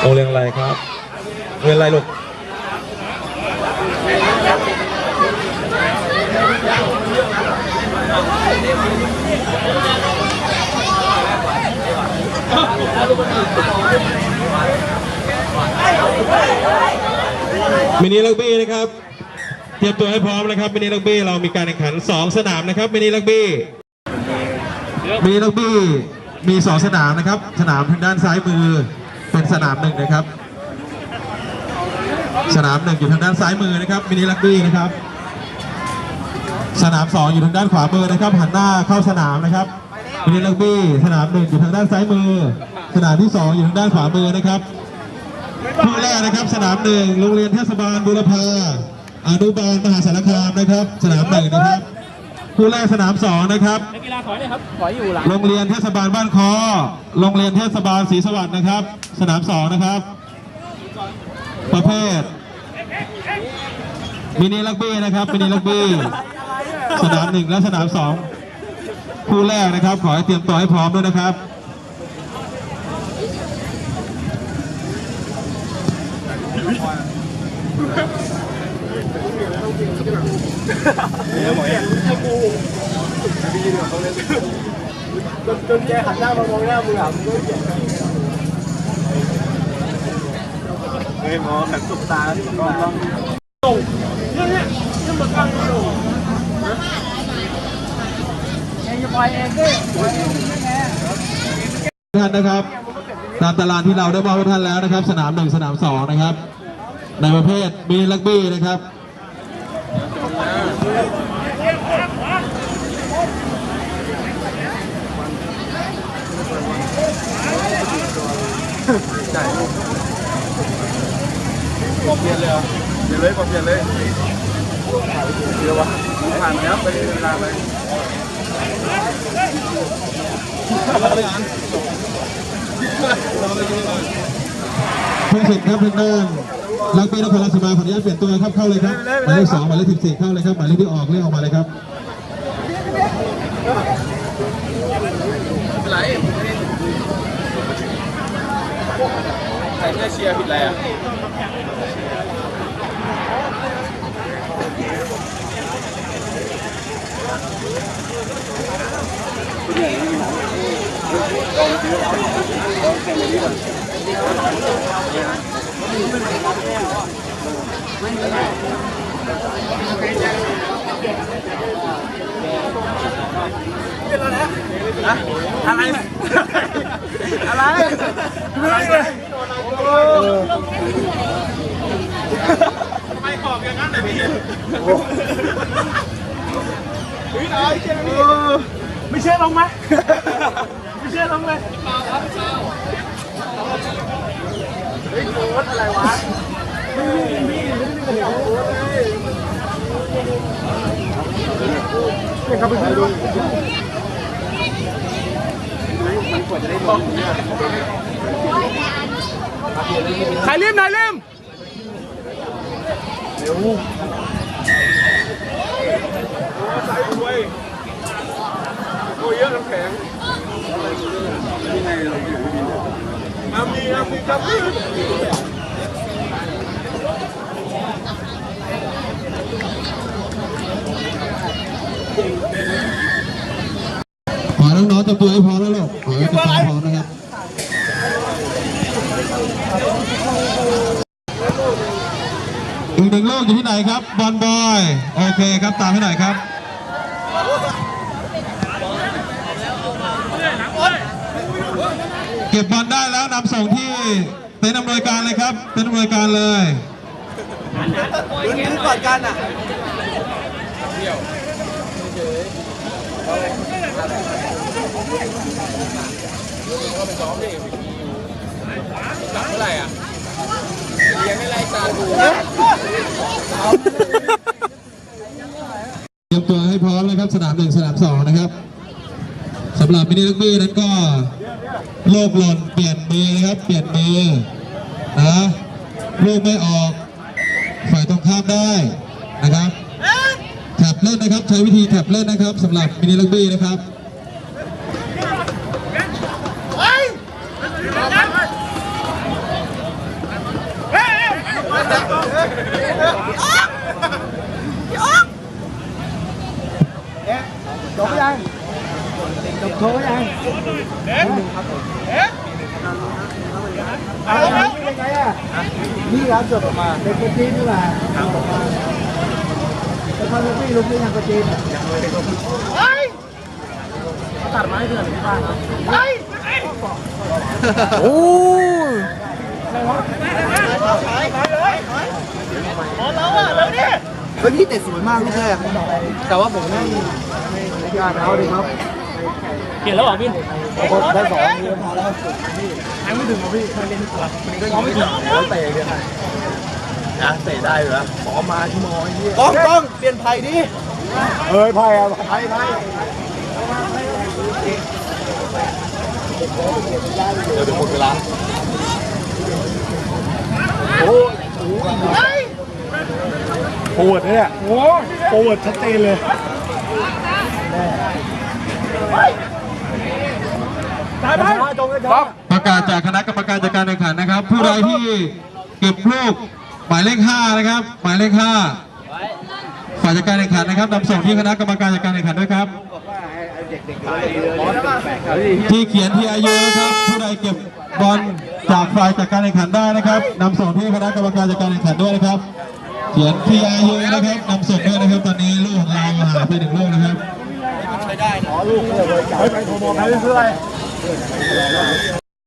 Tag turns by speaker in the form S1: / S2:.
S1: เอาเรียนอะไรลูกมินิลักบี้นะครับ เตรียมตัวให้พร้อมนะครับมินิลักบี้เรามีการแข่งขัน 2 สนามนะครับมินิลักบี้มินิลักบี้มี 2 สนามนะครับ สนามทางด้านซ้ายมือ เป็นสนามหนึ่งนะครับ สนามหนึ่งอยู่ทางด้านซ้ายมือนะครับมินิลักบี้นะครับ สนามสองอยู่ทางด้านขวามือนะครับหันหน้าเข้าสนามนะครับมินิลักบี้สนามหนึ่งอยู่ทางด้านซ้ายมือ สนามที่สองอยู่ทางด้านขวามือนะครับคู่แรกนะครับ สนามหนึ่งโรงเรียนเทศบาลบุรพาอนุบาลมหาสารคามนะครับ สนามหนึ่งนะครับ คู่แรกสนามสองนะครับ
S2: นักกีฬาถอยเลยครับถอยอยู่หลัง
S1: โรงเรียนเทศบาลบ้านคอ โรงเรียนเทศบาลศรีสวัสดิ์นะครับ สนามสองนะครับ ประเภท มินิลักบี้นะครับ มินิลักบี้ สนามหนึ่งและสนามสองคู่แรกนะครับ ขอให้เตรียมตัวให้พร้อมด้วยนะครับ เียงเียงใช่กูไม่ยินเขาเลย
S2: จนแกหันหน้ามามองหน้ามึงอะมึงก็เกลียด
S3: เฮ้ยมองขันสุกตาที่มันลอง
S2: เองจะปล่อยเองดิ
S1: ท่านนะครับ ตามตารางที่เราได้มอบให้ท่านแล้วนะครับ สนามหนึ่งสนามสองนะครับ ในประเภทมินิลักบี้นะครับ
S3: เปลี่ยนเลยเหรอเปลี่ยนเลยเปลี่ยนเลยเดี๋ยววะผ่านแล้วไปเวลาไป
S1: เพิ่งเสร็จครับทางด้าน ลักบี้นครราชสีมาขออนุญาตเปลี่ยนตัวครับเข้าเลยครับหมายเลขสองหมายเลขสิบสี่เข้าเลยครับหมายเลขที่ออกเรียกออกมาเลยครับ
S3: ไรใครเพื่อเชียร์ผิดอะไรอะ อะไรอะไรอะไรทำไมขอบอย่างนั้นเลยพี่ไม่เชื่อลงไหมไม่เชื่อลงเลยเฮ้ยโค้ดอะไรวะไม่มีพี่ม่ได้เป็นโค้ด เลยเนี่ยเขาไปดูใครเล่มไหนเล่มเร็วใส่ด้วยโอ้ยเยอะน้ำแข็งอามีอามีกับพี่
S1: ขอ น้องๆเตรียมตัวให้พร้อมแล้วลูกขอให้เตรียมตัวให้พร้อมนะครับอีกหนึ่งลูกอยู่ที่ไหนครับบอลบอยโอเคครับตามให้หน่อยครับเก็บบอลได้แล้วนำส่งที่เต็นท์อำนวยการเลยครับเต็นท์อำนวยการเลย
S3: ลุ้นลุ้นก่อนกันอะเมื่อไหร่อะเลี้ยงไม่ไรจาดู
S1: เตรียมตัวให้พร้อมนะครับสนามหนึ่งสนามสองนะครับสำหรับมินิลักบี้นั้นก็โลกหล่นเปลี่ยนมือนะครับ เปลี่ยนมือนะลูกไม่ออกฝ่ายตรงข้ามได้นะครับแท็บเล่นนะครับ ใช้วิธีแท็บเล่นนะครับสำหรับมินิลักบี้นะครับ
S3: เจ
S2: บยังจบโทรยังเอาแล้วเป็นไงอะนี่ครับจบออกมาเป็นคนจีนนี่แหละแต่พอลูกพี่ลูกพี่ยังคนจีนยังไม่ได้คนจีนตัดไม้เถื่อนที่บ้านครับโอ้ย
S4: เฮ้ยพี่เตะสวยมากไม่ใช่อะแต่ว่าผมนั่ง
S2: ยากเอาดิครับ
S5: เปลี่ยนแล้วเหรอพี่
S2: ได้สองเดือนพอแล้วยังไม่ถึงหรอพี่เคยเล่นตัวยังไม่ถึงแล้วเตะเดือนไหน
S4: นะเตะได้เหรอ
S2: ขอมาชั่วโมงไอ้เหี้ย
S4: กล้องกล้องเปลี่ยนไผ่ดิ
S2: เอ้ยไพ่อะไพ่ไพ่
S4: เดี๋ยวเป็นหมดเวลา
S2: โหดเนี่ยโอ้โหดชัดเจนเลยตายไปจงเลยจ้า
S1: ประกาศจากคณะกรรมการจัดการแข่งขันนะครับ ผู้ใดที่เก็บลูกหมายเลข5นะครับ หมายเลข5ฝ่ายจัดการแข่งขันนะครับนำส่งที่คณะกรรมการจัดการแข่งขันด้วยครับ ที่เขียนที่อายุนะครับผู้ใดเก็บบอลจากฝ่ายจัดการแข่งขันได้นะครับนำส่งที่คณะกรรมการจัดการแข่งขันด้วยนะครับ เขียนที่อายุนะครับนำส่งด้วยนะครับตอนนี้ลูกของเราหายไปหนึ่งลูกนะครับ
S2: ไปโทรบอกใครเพื่ออะไร